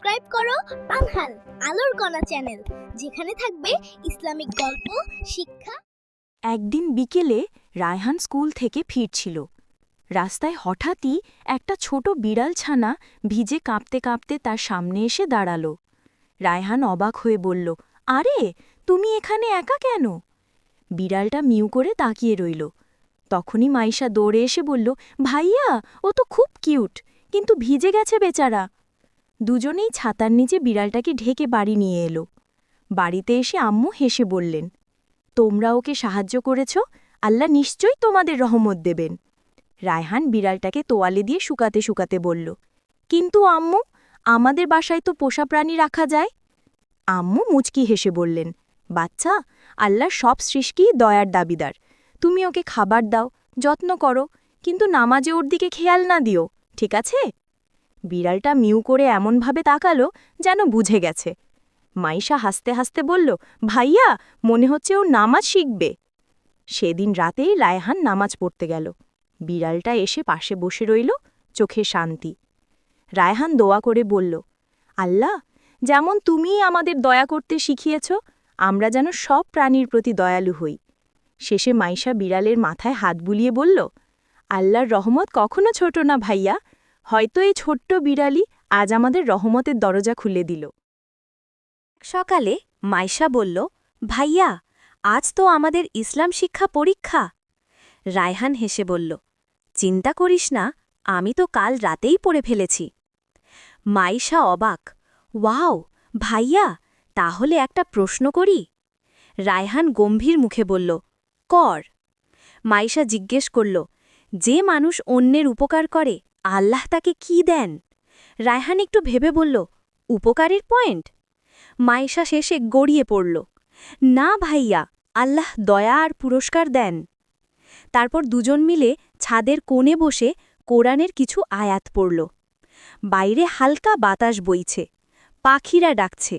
Subscribe করো আনহাল আলোর কণা চ্যানেল, যেখানে থাকবে ইসলামিক গল্প, শিক্ষা। একদিন বিকেলে রায়হান স্কুল থেকে ফিরছিল। রাস্তায় হঠাৎই একটা ছোট বিড়াল ছানা ভিজে কাঁপতে কাঁপতে তার সামনে এসে দাঁড়াল। রায়হান অবাক হয়ে বলল, আরে, তুমি এখানে একা কেন? বিড়ালটা মিউ করে তাকিয়ে রইল। তখনই মাইশা দৌড়ে এসে বলল, ভাইয়া, ও তো খুব কিউট, কিন্তু ভিজে গেছে বেচারা। দুজনেই ছাতার নিচে বিড়ালটাকে ঢেকে বাড়ি নিয়ে এলো। বাড়িতে এসে আম্মু হেসে বললেন, তোমরা ওকে সাহায্য করেছ? আল্লাহ নিশ্চয়ই তোমাদের রহমত দেবেন। রায়হান বিড়ালটাকে তোয়ালে দিয়ে শুকাতে শুকাতে বলল, কিন্তু আম্মু, আমাদের বাসায় তো পোষা প্রাণী রাখা যায়। আম্মু মুচকি হেসে বললেন, বাচ্চা, আল্লাহর সব সৃষ্টি দয়ার দাবিদার। তুমি ওকে খাবার দাও, যত্ন করো, কিন্তু নামাজে ওর দিকে খেয়াল না দিও, ঠিক আছে? বিড়ালটা মিউ করে এমনভাবে তাকালো যেন বুঝে গেছে। মাইশা হাসতে হাসতে বলল, ভাইয়া, মনে হচ্ছে ও নামাজ শিখবে। সেদিন রাতেই লায়হান নামাজ পড়তে গেল। বিড়ালটা এসে পাশে বসে রইল, চোখে শান্তি। রায়হান দোয়া করে বলল, আল্লাহ, যেমন তুমিই আমাদের দয়া করতে শিখিয়েছ, আমরা যেন সব প্রাণীর প্রতি দয়ালু হই। শেষে মাইশা বিড়ালের মাথায় হাত বুলিয়ে বলল, আল্লাহর রহমত কখনো ছোট না ভাইয়া। হয়তো এই ছোট্ট বিড়ালি আজ আমাদের রহমতের দরজা খুলে দিল। সকালে মাইশা বলল, ভাইয়া, আজ তো আমাদের ইসলাম শিক্ষা পরীক্ষা। রায়হান হেসে বলল, চিন্তা করিস না, আমি তো কাল রাতেই পড়ে ফেলেছি। মাইশা অবাক, ওয়াও, ভাইয়া, তাহলে একটা প্রশ্ন করি? রায়হান গম্ভীর মুখে বলল, কর। মাইশা জিজ্ঞেস করল, যে মানুষ অন্যের উপকার করে আল্লাহ তাকে কি দেন? রায়হান একটু ভেবে বলল, উপকারের পয়েন্ট? মাইশা শেষে গড়িয়ে পড়ল, না ভাইয়া, আল্লাহ দয়া আর পুরস্কার দেন। তারপর দুজন মিলে ছাদের কোণে বসে কোরআনের কিছু আয়াত পড়ল। বাইরে হালকা বাতাস বইছে, পাখিরা ডাকছে।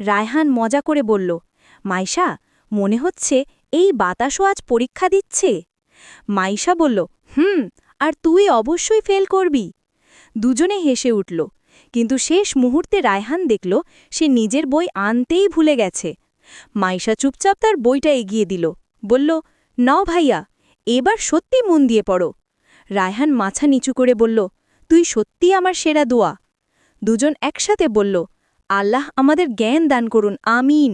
রায়হান মজা করে বলল মাইশা মনে হচ্ছে এই বাতাসও আজ পরীক্ষা দিচ্ছে? মাইশা বলল, হুম আর তুই অবশ্যই ফেল করবি। দুজনে হেসে উঠল। কিন্তু শেষ মুহূর্তে রায়হান দেখল, সে নিজের বই আনতেই ভুলে গেছে। মাইশা চুপচাপ তার বইটা এগিয়ে দিল। বলল, নাও ভাইয়া, এবার সত্যি মন দিয়ে পড়ো। রায়হান মাথা নিচু করে বলল, তুই সত্যি আমার সেরা দোয়া। দুজন একসাথে বলল, আল্লাহ আমাদের জ্ঞান দান করুন, আমিন।